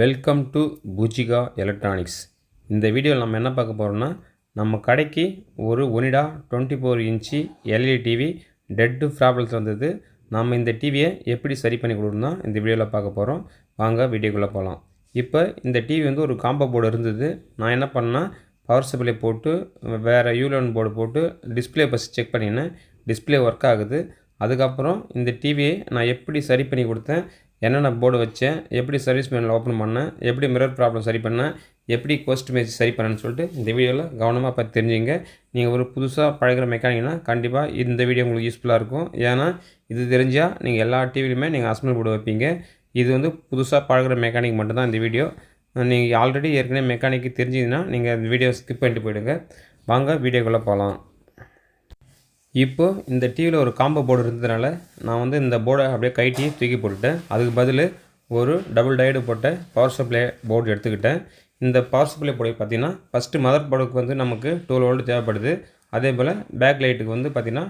Welcome to Poojika electronics இந்த வீடியோவில் நம்ம என்ன பார்க்க போகிறோம்னா நம்ம கடைக்கு ஒரு Onida twenty four inch LED TV dead problems வந்தது. நம்ம இந்த டிவியை எப்படி சரி பண்ணி கொடுக்கணும் இந்த வீடியோவில் பார்க்க போகிறோம் வாங்க வீடியோக்குள்ளே போகலாம் இப்போ இந்த டிவி வந்து ஒரு காம்போ போர்டு இருந்தது. நான் என்ன பண்ணேன் பவர் சப்ளை போட்டு வேறு யூலன் போர்டு போட்டு டிஸ்பிளே ஃபஸ்ட் செக் பண்ணினேன். டிஸ்பிளே ஒர்க் ஆகுது. அதுக்கப்புறம் இந்த டிவியை நான் எப்படி சரி பண்ணி கொடுத்தேன்? என்னென்ன போர்டு வச்சேன் எப்படி சர்வீஸ் மேனில் ஓப்பன் பண்ணேன் எப்படி மிரர் ப்ராப்ளம் சரி பண்ணேன் எப்படி கோஸ்ட் மேஜ் சரி பண்ணேன்னு சொல்லிட்டு இந்த வீடியோவில் கவனமாக பார்த்து தெரிஞ்சுங்க. நீங்கள் ஒரு புதுசாக பழகிற மெக்கானிக்னா கண்டிப்பாக இந்த வீடியோ உங்களுக்கு யூஸ்ஃபுல்லாக இருக்கும். ஏன்னா இது தெரிஞ்சால் நீங்கள் எல்லா டிவிலையுமே நீங்கள் அஸ்மல் போர்டு வைப்பீங்க. இது வந்து புதுசாக பழகிற மெக்கானிக் மட்டும்தான் இந்த வீடியோ. நீங்கள் ஆல்ரெடி ஏற்கனவே மெக்கானிக்கு தெரிஞ்சதுன்னா நீங்கள் இந்த வீடியோ ஸ்கிப் பண்ணிட்டு போயிடுங்க. வாங்க வீடியோக்குள்ளே போகலாம் இப்போ இந்த டிவியில் ஒரு காம்போ போர்டு இருந்ததுனால நான் வந்து இந்த போர்டை அப்படியே கைட்டி தூக்கி போட்டுட்டேன். அதுக்கு பதில் ஒரு டபுள் டயடு போட்ட பவர் சப்ளை போர்டு எடுத்துக்கிட்டேன். இந்த பவர் சப்ளை போர்டு பார்த்திங்கன்னா ஃபஸ்ட்டு மதர் போர்டுக்கு வந்து நமக்கு டுவெல் வோல்ட் தேவைப்படுது. அதே போல் பேக் லைட்டுக்கு வந்து பார்த்திங்கன்னா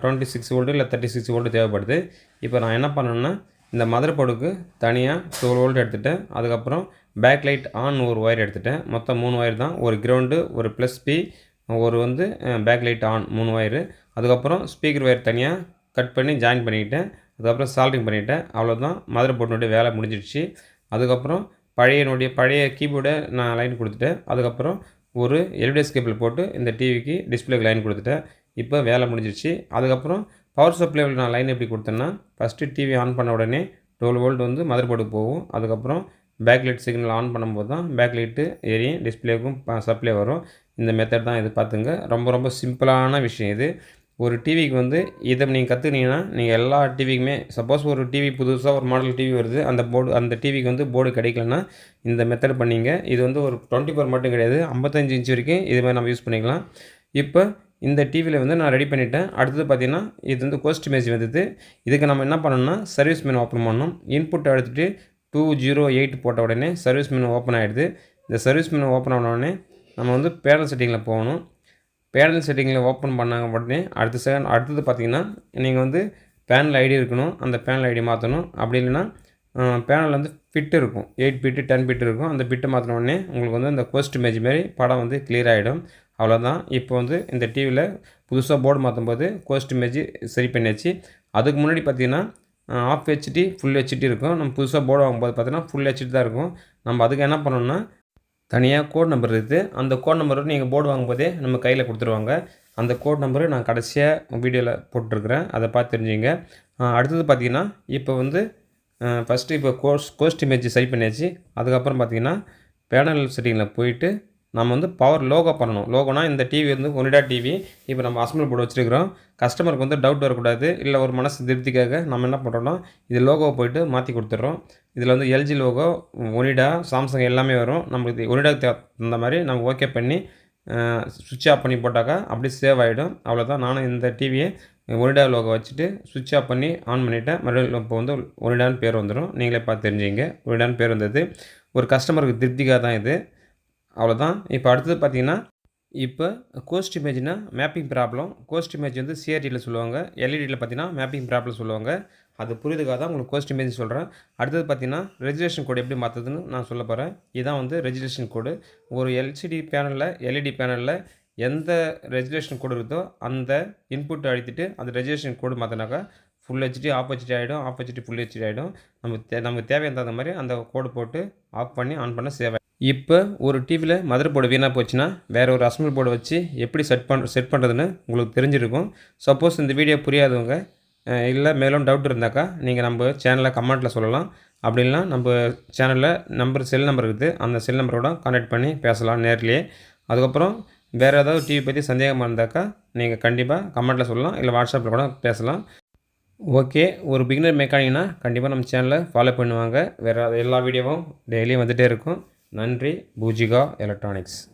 டுவெண்ட்டி சிக்ஸ் வோல்ட்டு இல்லை தேர்ட்டி சிக்ஸ் வோல்ட்டு தேவைப்படுது. இப்போ நான் என்ன பண்ணேன்னா இந்த மதர் போர்டுக்கு தனியாக டுவெல் வோல்ட் எடுத்துகிட்டேன் அதுக்கப்புறம் பேக் லைட் ஆன் ஒரு ஒயர் எடுத்துகிட்டேன் மொத்தம் மூணு ஒயர் தான். ஒரு கிரவுண்டு ஒரு ப்ளஸ் பி ஒரு வந்து பேக் லைட் ஆன் மூணு ஒயரு அதுக்கப்புறம் ஸ்பீக்கர் ஒயர் தனியாக கட் பண்ணி ஜாயின் பண்ணிக்கிட்டேன். அதுக்கப்புறம் சால்டிங் பண்ணிவிட்டேன் அவ்வளோதான் மதுரை போர்டினுடைய வேலை முடிஞ்சிடுச்சு. அதுக்கப்புறம் பழையனுடைய பழைய கீபோர்டை நான் லைன் கொடுத்துட்டேன். அதுக்கப்புறம் ஒரு எல்இடிஎஸ் கேபிள் போட்டு இந்த டிவிக்கு டிஸ்பிளேக்கு லைன் கொடுத்துட்டேன். இப்போ வேலை முடிஞ்சிடுச்சு. அதுக்கப்புறம் பவர் சப்ளைவில் நான் லைன் எப்படி கொடுத்தேன்னா ஃபஸ்ட்டு டிவி ஆன் பண்ண உடனே டுவெல் வோல்ட் வந்து மதர் போர்டுக்கு போகும். அதுக்கப்புறம் பேக் லைட் சிக்னல் ஆன் பண்ணும்போது தான் பேக் லைட்டு ஏறி டிஸ்பிளேக்கும் சப்ளை வரும். இந்த மெத்தட் தான் இது பார்த்துங்க. ரொம்ப ரொம்ப சிம்பிளான விஷயம் இது. ஒரு டிவிக்கு வந்து இதை நீங்கள் கற்றுக்கினீங்கன்னா நீங்கள் எல்லா டிவிக்குமே சப்போஸ் ஒரு டிவி புதுசாக ஒரு மாடல் டிவி வருது அந்த போர்டு அந்த டிவிக்கு வந்து போர்டு கிடைக்கலன்னா இந்த மெத்தட் பண்ணிங்க. இது வந்து ஒரு டுவெண்ட்டி ஃபோர் மட்டும் கிடையாது ஐம்பத்தஞ்சு இன்ச் வரைக்கும் இது மாதிரி நம்ம யூஸ் பண்ணிக்கலாம். இப்போ இந்த டிவியில் வந்து நான் ரெடி பண்ணிவிட்டேன் அடுத்தது பார்த்திங்கன்னா இது வந்து கோஸ்ட் மேஜ் வந்தது. இதுக்கு நம்ம என்ன பண்ணணும்னா சர்வீஸ் மெனு ஓப்பன் பண்ணணும். இன்புட் எடுத்துகிட்டு டூ ஜீரோ எயிட் போட்ட உடனே சர்வீஸ் மெனு ஓப்பன் ஆகிடுது இந்த சர்வீஸ் மெனு ஓப்பன் ஆன உடனே நம்ம வந்து பேனல் செட்டிங்கில் போகணும். பேனல் செட்டிங்கில் ஓப்பன் பண்ணாங்க உடனே அடுத்த செகண்ட் அடுத்தது பார்த்திங்கன்னா நீங்கள் வந்து பேனல் ஐடி இருக்கணும் அந்த பேனல் ஐடி மாற்றணும் அப்படி இல்லைன்னா பேனல் வந்து ஃபிட் இருக்கும். எயிட் பிட்டு டென் பிட்டு இருக்கும். அந்த பிட்டு மாற்றின உடனே உங்களுக்கு வந்து அந்த கோஸ்ட் இமேஜ் மாரி படம் வந்து கிளியர் ஆகிடும் அவ்வளோதான் இப்போ வந்து இந்த டிவியில் புதுசாக போர்டு மாற்றும் போது கோஸ்ட் இமேஜ் சரி பண்ணியாச்சு. அதுக்கு முன்னாடி பார்த்திங்கன்னா ஆஃப் ஹெச்டி ஃபுல் ஹெச்டி இருக்கும். நம்ம புதுசாக போர்டு வாங்கும்போது பார்த்திங்கன்னா ஃபுல் ஹெச்டி தான் இருக்கும். நம்ம அதுக்கு என்ன பண்ணோம்னா தனியாக கோட் நம்பர் இருக்குது. அந்த கோட் நம்பர் நீங்கள் போர்டு வாங்கும்போதே நம்ம கையில் கொடுத்துருவாங்க. அந்த கோட் நம்பரு நான் கடைசியாக வீடியோவில் போட்டிருக்கிறேன். அதை பார்த்து தெரிஞ்சுங்க. அடுத்தது பார்த்திங்கன்னா இப்போ வந்து ஃபஸ்ட்டு இப்போ கோஸ் கோஸ்ட் இமேஜ் சரி பண்ணியாச்சு. அதுக்கப்புறம் பார்த்திங்கன்னா பேனல் செட்டிங்கில் போயிட்டு நம்ம வந்து பவர் லோகோ பண்ணணும். லோகோனா இந்த டிவி வந்து ஒனிடா டிவி இப்போ நம்ம அசம்பிள் போர்டு வச்சுருக்கிறோம். கஸ்டமருக்கு வந்து டவுட் வரக்கூடாது. இல்லை ஒரு மனசு திருப்திக்காக நம்ம என்ன பண்ணுறோம்னா இது லோகோவை போயிட்டு மாற்றி கொடுத்துட்றோம். இதில் வந்து எல்ஜி லோகோ ஒனிடா சாம்சங் எல்லாமே வரும். நம்மளுக்கு ஒனிடாக்கு தகுந்த மாதிரி நம்ம ஓகே பண்ணி சுவிட்ச் ஆஃப் பண்ணி போட்டாக்கா அப்படியே சேவ் ஆகிடும் அவ்வளோதான் நானும் இந்த டிவியை ஒனிடா லோகோ வச்சுட்டு சுவிட்ச் ஆஃப் பண்ணி ஆன் பண்ணிவிட்டேன் மறுபடியும் இப்போ வந்து ஒனிடான்னு பேர் வந்துடும் நீங்களே பார்த்து தெரிஞ்சுங்க ஒனிடான்னு பேர் வந்தது. ஒரு கஸ்டமருக்கு திருப்திக்காக தான் இது. அவ்வளோதான் இப்போ அடுத்தது பார்த்தீங்கன்னா இப்போ கோஸ்ட் இமேஜ்னா மேப்பிங் ப்ராப்ளம் கோஸ்ட் இமேஜ் வந்து சிஆர்டியில் சொல்லுவாங்க. எல்இடியில் பார்த்தீங்கன்னா மேப்பிங் ப்ராப்ளம் சொல்லுவாங்க. அது புரியுதுக்காக தான் உங்களுக்கு கோஸ்ட் இமேஜ் சொல்கிறேன் அடுத்தது பார்த்தீங்கன்னா ரெஜிஸ்ட்ரேஷன் கோடு எப்படி மாற்றுதுன்னு நான் சொல்ல போகிறேன் இதுதான் வந்து ரெஜிஸ்ட்ரேஷன் கோடு ஒரு எல்சிடி பேனலில் எல்இடி பேனலில் எந்த ரெஜிஸ்ட்ரேஷன் கோடு இருக்கோ அந்த இன்புட் அழுத்திட்டு அந்த ரெஜிஸ்ட்ரேஷன் கோடு மாற்றினாக்கா ஃபுல் ஹெச்டி ஆஃப் ஹெச்டி ஆகிடும் ஆஃப் ஹெச்டி ஃபுல் ஹெச்டி ஆகிடும் நமக்கு தே நமக்கு தேவையான தகுந்த மாதிரி அந்த கோடு போட்டு ஆஃப் பண்ணி ஆன் பண்ண சேவை இப்போ ஒரு டிவியில் மதர் போர்டு வீணாக போச்சுன்னா வேறு ஒரு அசம்பிள் போர்டு வச்சு எப்படி செட் பண் செட் பண்ணுறதுன்னு உங்களுக்கு தெரிஞ்சிருக்கும். சப்போஸ் இந்த வீடியோ புரியாதவங்க இல்லை மேலும் டவுட் இருந்தாக்கா நீங்கள் நம்ம சேனலில் கமெண்ட்டில் சொல்லலாம். அப்படி நம்ம சேனலில் நம்பர் செல் நம்பர் இருக்குது. அந்த செல் நம்பரோட கான்டாக்ட் பண்ணி பேசலாம் நேர்லேயே. அதுக்கப்புறம் வேறு ஏதாவது டிவி பற்றி சந்தேகமாக இருந்தாக்கா நீங்கள் கண்டிப்பாக கமெண்ட்டில் சொல்லலாம். இல்லை வாட்ஸ்அப்பில் கூட பேசலாம். ஓகே ஒரு பிகினர் மெக்கானிக்னா கண்டிப்பாக நம்ம சேனலை ஃபாலோ பண்ணுவாங்க. வேறு எல்லா வீடியோவும் டெய்லியும் வந்துகிட்டே இருக்கும். நன்றி. பூஜிகா எலக்ட்ரானிக்ஸ்.